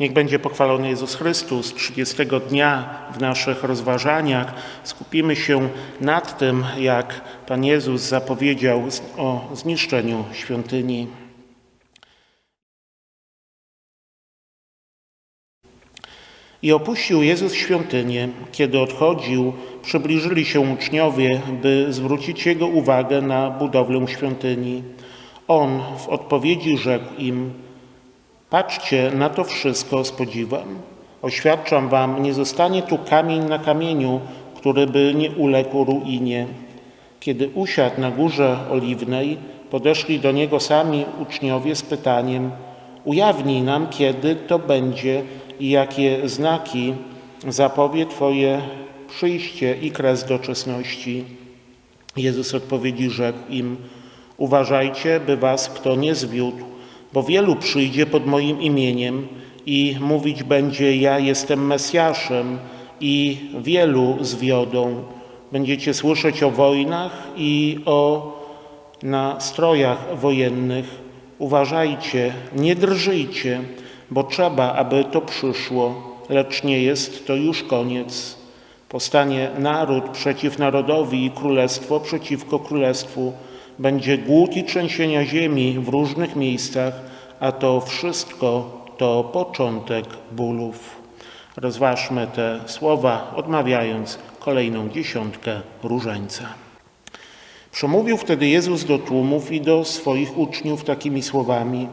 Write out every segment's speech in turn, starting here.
Niech będzie pochwalony Jezus Chrystus. 30 dnia w naszych rozważaniach skupimy się nad tym, jak Pan Jezus zapowiedział o zniszczeniu świątyni. I opuścił Jezus świątynię. Kiedy odchodził, przybliżyli się uczniowie, by zwrócić Jego uwagę na budowlę świątyni. On w odpowiedzi rzekł im: Patrzcie na to wszystko z podziwem. Oświadczam wam, nie zostanie tu kamień na kamieniu, który by nie uległ ruinie. Kiedy usiadł na górze oliwnej, podeszli do niego sami uczniowie z pytaniem: Ujawnij nam, kiedy to będzie i jakie znaki zapowie Twoje przyjście i kres doczesności. Jezus odpowiedzi rzekł im: Uważajcie, by was kto nie zwiódł, bo wielu przyjdzie pod moim imieniem i mówić będzie: Ja jestem Mesjaszem, i wielu zwiodą. Będziecie słyszeć o wojnach i o nastrojach wojennych. Uważajcie, nie drżyjcie, bo trzeba, aby to przyszło, lecz nie jest to już koniec. Powstanie naród przeciw narodowi i królestwo przeciwko królestwu. Będzie głód i trzęsienia ziemi w różnych miejscach, a to wszystko to początek bólów. Rozważmy te słowa, odmawiając kolejną dziesiątkę różańca. Przemówił wtedy Jezus do tłumów i do swoich uczniów takimi słowami.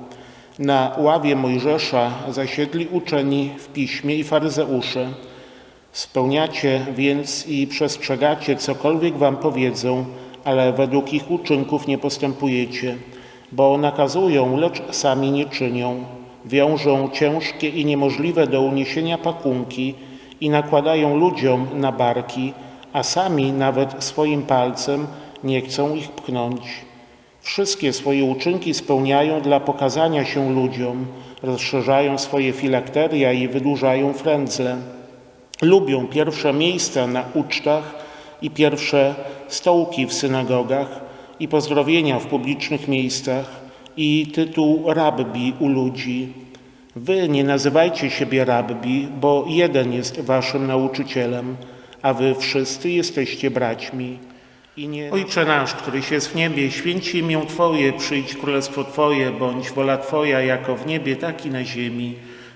Na ławie Mojżesza zasiedli uczeni w piśmie i faryzeusze. Spełniacie więc i przestrzegacie cokolwiek wam powiedzą, ale według ich uczynków nie postępujecie, bo nakazują, lecz sami nie czynią. Wiążą ciężkie i niemożliwe do uniesienia pakunki i nakładają ludziom na barki, a sami nawet swoim palcem nie chcą ich pchnąć. Wszystkie swoje uczynki spełniają dla pokazania się ludziom, rozszerzają swoje filakteria i wydłużają frędzle. Lubią pierwsze miejsca na ucztach i pierwsze stołki w synagogach i pozdrowienia w publicznych miejscach i tytuł rabbi u ludzi. Wy nie nazywajcie siebie rabbi, bo jeden jest waszym nauczycielem, a wy wszyscy jesteście braćmi. I nie... Ojcze nasz, któryś jest w niebie, święci imię Twoje, przyjdź królestwo Twoje, bądź wola Twoja, jako w niebie, tak i na ziemi.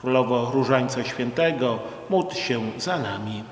Królowo Różańca Świętego, módl się za nami.